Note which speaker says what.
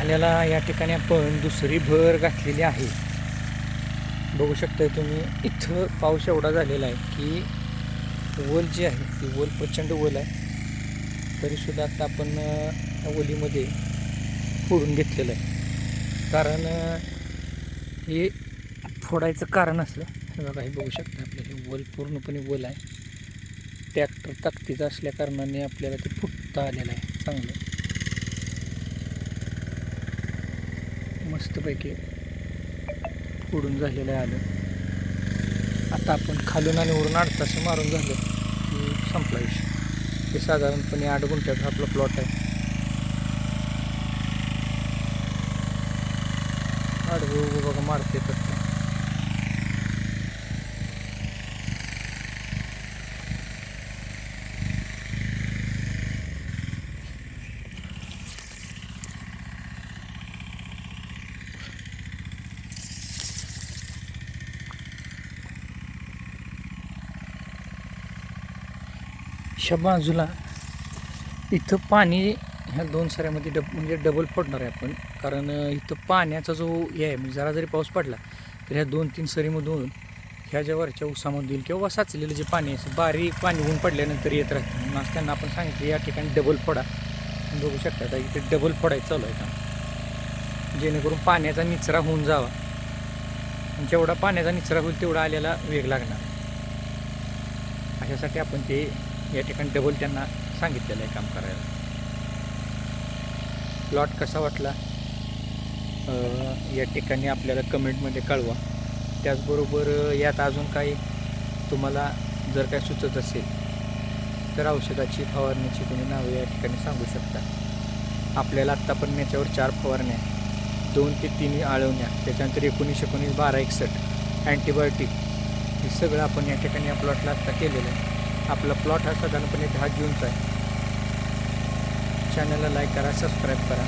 Speaker 1: पाण्याला या ठिकाणी आपण दुसरी भर घातलेली आहे. बघू शकता तुम्ही इथं पाऊस एवढा झालेला आहे की वल जी आहे ती वल प्रचंड वल आहे. तरीसुद्धा आता आपण त्या ओलीमध्ये फोडून घेतलेलं आहे. कारण हे फोडायचं कारण असलं हे बघा हे बघू शकता आपल्याला हे वल पूर्णपणे वल आहे. ट्रॅक्टर ताकदीचं असल्या कारणाने आपल्याला ते फुटता आलेलं आहे चांगलं. मस्तपैकी फोडून झालेलं आहे आलं. आता आपण खालून आणि वरून आठ तास मारून झालं की संपला विषय. हे साधारणपणे आठ गुंठ्याचा आपला प्लॉट आहे. आडवं बघा मारते तर ह्या बाजूला इथं पाणी ह्या दोन सऱ्यामध्ये डब म्हणजे डबल पडणार आहे आपण. कारण इथं पाण्याचा जो हे आहे म्हणजे जरा जरी पाऊस पडला तर ह्या दोन तीन सरीमधून ह्या ज्या वरच्या उसामधील किंवा साचलेलं जे पाणी आहे असं बारीक पाणी होऊन पडल्यानंतर येत राहतं. म्हणून आज त्यांना आपण सांगितलं या ठिकाणी डबल फोडा. बघू शकता इथे डबल पडायचं चालू आहे का जेणेकरून पाण्याचा निचरा होऊन जावा. जेवढा पाण्याचा निचरा होईल तेवढा आलेला वेग लागणार. अशासाठी आपण ते या ठिकाणी डबल त्यांना सांगितलेलं आहे काम करायला. प्लॉट कसा वाटला? या ठिकाणी आपल्याला कमेंटमध्ये कळवा. त्याचबरोबर यात अजून काही तुम्हाला जर काय सुचत असेल तर औषधाची फवारण्याची तुम्ही नावे या ठिकाणी सांगू शकता. आपल्याला आत्ता पण याच्यावर चार फवारण्या दोन ते तीन आळवण्या त्याच्यानंतर एकोणीस एकोणीस बारा एकसष्ट अँटीबायोटिक हे सगळं आपण या ठिकाणी या प्लॉटला आत्ता केलेलं आहे. आपला प्लॉट हा साधारणपणे दहा जूनचा आहे. चॅनलला लाईक करा सबस्क्राईब करा.